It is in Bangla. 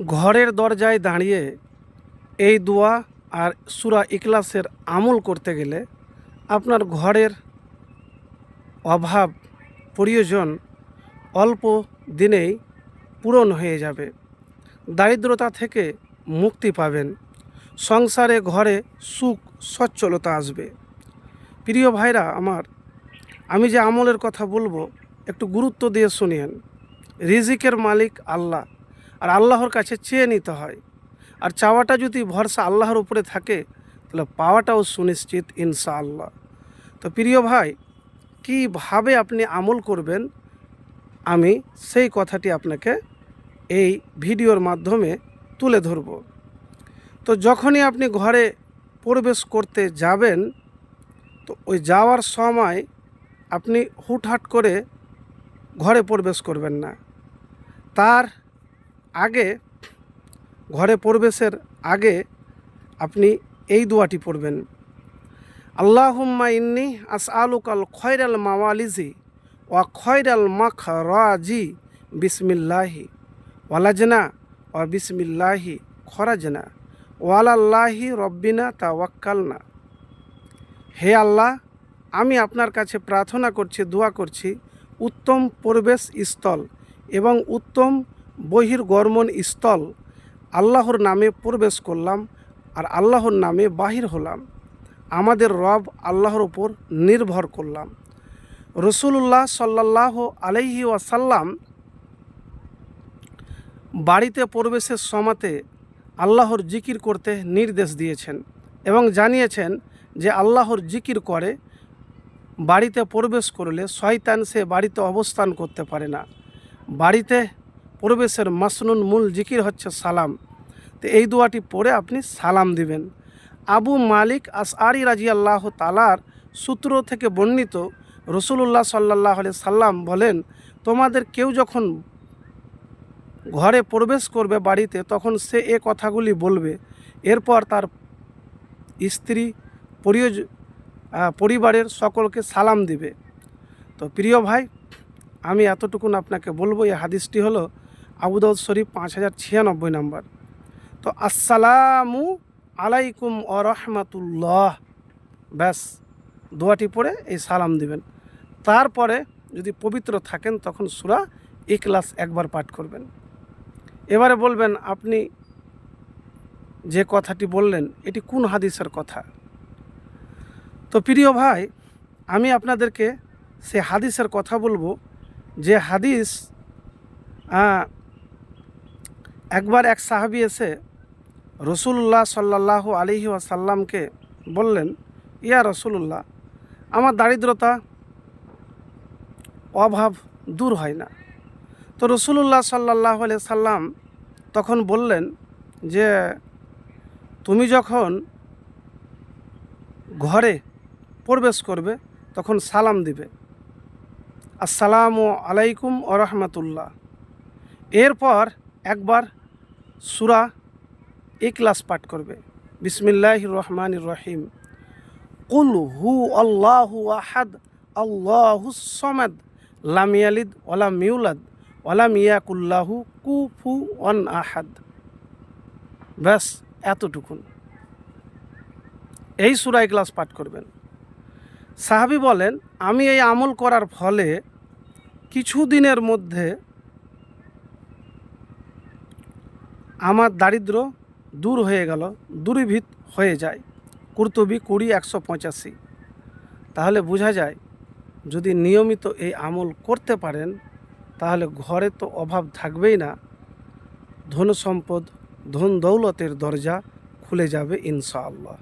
ঘরের দরজায় দাঁড়িয়ে এই দোয়া আর সুরা ইকলাসের আমল করতে গেলে আপনার ঘরের অভাব, প্রয়োজন অল্প দিনেই পূরণ হয়ে যাবে। দারিদ্রতা থেকে মুক্তি পাবেন। সংসারে, ঘরে সুখ, সচ্ছলতা আসবে। প্রিয় ভাইরা আমার, আমি যে আমলের কথা বলব, একটু গুরুত্ব দিয়ে শুনিয়েন। রিজিকের মালিক আল্লাহ। আর আল্লাহর কাছে চেয়ে নিতে হয়। আর চাওয়াটা যদি ভরসা আল্লাহর উপরে থাকে, তাহলে পাওয়াটাও সুনিশ্চিত ইনশা আল্লাহ তো প্রিয় ভাই, কীভাবে আপনি আমল করবেন? আমি সেই কথাটি আপনাকে এই ভিডিওর মাধ্যমে তুলে ধরব। তো যখনই আপনি ঘরে প্রবেশ করতে যাবেন, তো ওই যাওয়ার সময় আপনি হুটহাট করে ঘরে প্রবেশ করবেন না। তার আগে, ঘরে প্রবেশের আগে আপনি এই দোয়াটি পড়বেন। আল্লাহুম্মা ইন্নি আস আলুকাল খয়রাল মাওয়ালিজি ওয়া খয়রাল মাখ রাজি বিসমিল্লাহি ওয়ালাজনা ওয়া বিসমিল্লাহি খরাজনা ওয়ালাল্লাহি রব্বিনা তাওয়াক্কালনা। হে আল্লাহ, আমি আপনার কাছে প্রার্থনা করছি, দোয়া করছি, উত্তম পরিবেশ স্থল এবং উত্তম বহির্গমন স্থল, আল্লাহর নামে প্রবেশ করলাম আর আল্লাহর নামে বাহির হলাম। আমাদের রব আল্লাহর উপর নির্ভর করলাম। রসুল্লাহ সাল্লাহ আলহি ওয়াসাল্লাম বাড়িতে প্রবেশের সমাতে আল্লাহর জিকির করতে নির্দেশ দিয়েছেন এবং জানিয়েছেন যে আল্লাহর জিকির করে বাড়িতে প্রবেশ করলে শয়তান সে বাড়িতে অবস্থান করতে পারে না। বাড়িতে প্রবেশের মাসনুন মূল জিকির হচ্ছে সালাম। তো এই দোয়াটি পড়ে আপনি সালাম দিবেন। আবু মালিক আসআরি রাজি আল্লাহ তালার সূত্র থেকে বর্ণিত রসুল্লাহ সাল্লাহ সাল্লাম বলেন, তোমাদের কেউ যখন ঘরে প্রবেশ করবে বাড়িতে, তখন সে এ কথাগুলি বলবে। এরপর তার স্ত্রী পরিয়োজ পরিবারের সকলকে সালাম দিবে। তো প্রিয় ভাই, আমি এতটুকুন আপনাকে বলব। এই হাদিসটি হলো আবুদাউদ শরীফ পাঁচ হাজার ছিয়ানব্বই নম্বর। তো আসসালামু আলাইকুম ও রহমাতুল্লাহ। ব্যাস, দোয়াটি পড়ে এই সালাম দিবেন। তারপরে যদি পবিত্র থাকেন তখন সুরা ইকলাস একবার পাঠ করবেন। এবারে বলবেন, আপনি যে কথাটি বললেন, এটি কোন হাদিসের কথা? তো প্রিয় ভাই, আমি আপনাদেরকে সে হাদিসের কথা বলব। যে হাদিস একবার এক সাহাবি এসে রসুল্লাহ সাল্লাহ আলিহি ওয়াসাল্লামকে বললেন, ইয়া রসুল্লাহ আমার দারিদ্রতা অভাব দূর হয় না। তো রসুল্লাহ সাল্লাহ আলি সাল্লাম তখন বললেন যে, তুমি যখন ঘরে প্রবেশ করবে, তখন সালাম দিবে। আসসালামু আলাইকুম ও রহমতুল্লাহ। এরপর একবার সুরা ইকলাস পাঠ করবে। বিসমিল্লাহ রহমান রহিম। কুল হু আল্লাহু আহাদ, আল্লাহু সমাদ, লাম ইয়ালিদ ওয়ালাম ইউলাদ ওয়ালাম ইয়াকুল্লাহু কুফু অন আহাদ। ব্যাস, এতটুকুন। এই সুরা ইকলাস পাঠ করবেন। সাহাবি বলেন, আমি এই আমল করার ফলে কিছু দিনের মধ্যে আমার দারিদ্র দূর হয়ে গেল, দূরীভূত হয়ে যায়। কুর্তুবি কুড়ি, একশো পঁচাশি। তাহলে বোঝা যায়, যদি নিয়মিত এই আমল করতে পারেন, তাহলে ঘরে তো অভাব থাকবেই না। ধন সম্পদ ধন দৌলতের দরজা খুলে যাবে ইনশাআল্লাহ।